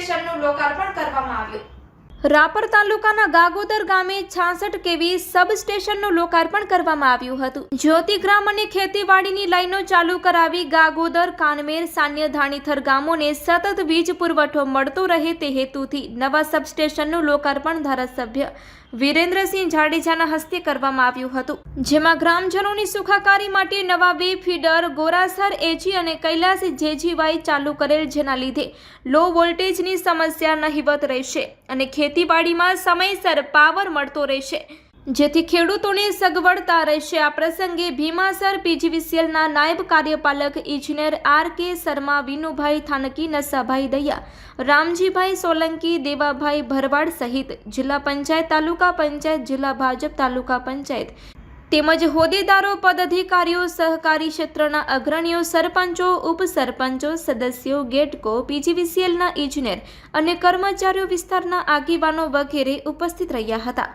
સ્ટેશનનું લોકાર્પણ કરવામાં આવ્યું. રાપર તાલુકાના ગાગોદર ગામે છાસઠ કેવી સબસ્ટેશનનું લોકાર્પણ કરવામાં આવ્યું હતું. જ્યોતિગ્રામ અને ખેતીવાડીની લાઈનો ચાલુ કરાવી ગાગોદર, કાનમેર, સાન્ય ધાણીથર ગામોને સતત વીજ પુરવઠો મળતો રહે તે હેતુથી નવા સબસ્ટેશનનું લોકાર્પણ ધારાસભ્ય વિરેન્દ્રસિંહ જાડેજાના હસ્તે કરવામાં આવ્યું હતું. જેમાં ગ્રામજનોની સુખાકારી માટે નવા વે ફીડર, ગોરાસર, એજી અને કૈલાસ જેજીવાય ચાલુ કરેલ જેના લીધે લો વોલ્ટેજની સમસ્યા નહિવત રહેશે અને ખેતીવાડીમાં સમયસર પાવર મળતો રહેશે. જેથી ખેડૂતોને સગવડતા રહેશે. આ પ્રસંગે ભીમાસર પીજીવીસીએલના નાયબ કાર્યપાલક ઇજનેર આર કે શર્મા, વિનુભાઈ થાનકી, નસાભાઈ દયા, રામજીભાઈ સોલંકી, દેવાભાઈ ભરવાડ સહિત જિલ્લા પંચાયત, તાલુકા પંચાયત, જિલ્લા ભાજપ, તાલુકા પંચાયત તેમજ હોદ્દેદારો, પદાધિકારીઓ, સહકારી ક્ષેત્રના અગ્રણીઓ, સરપંચો, ઉપસરપંચો, સદસ્યો, ગેટકો, પીજીવીસીએલના ઇજનેર અને કર્મચારીઓ વિસ્તારના આગેવાનો વગેરે ઉપસ્થિત રહ્યા હતા.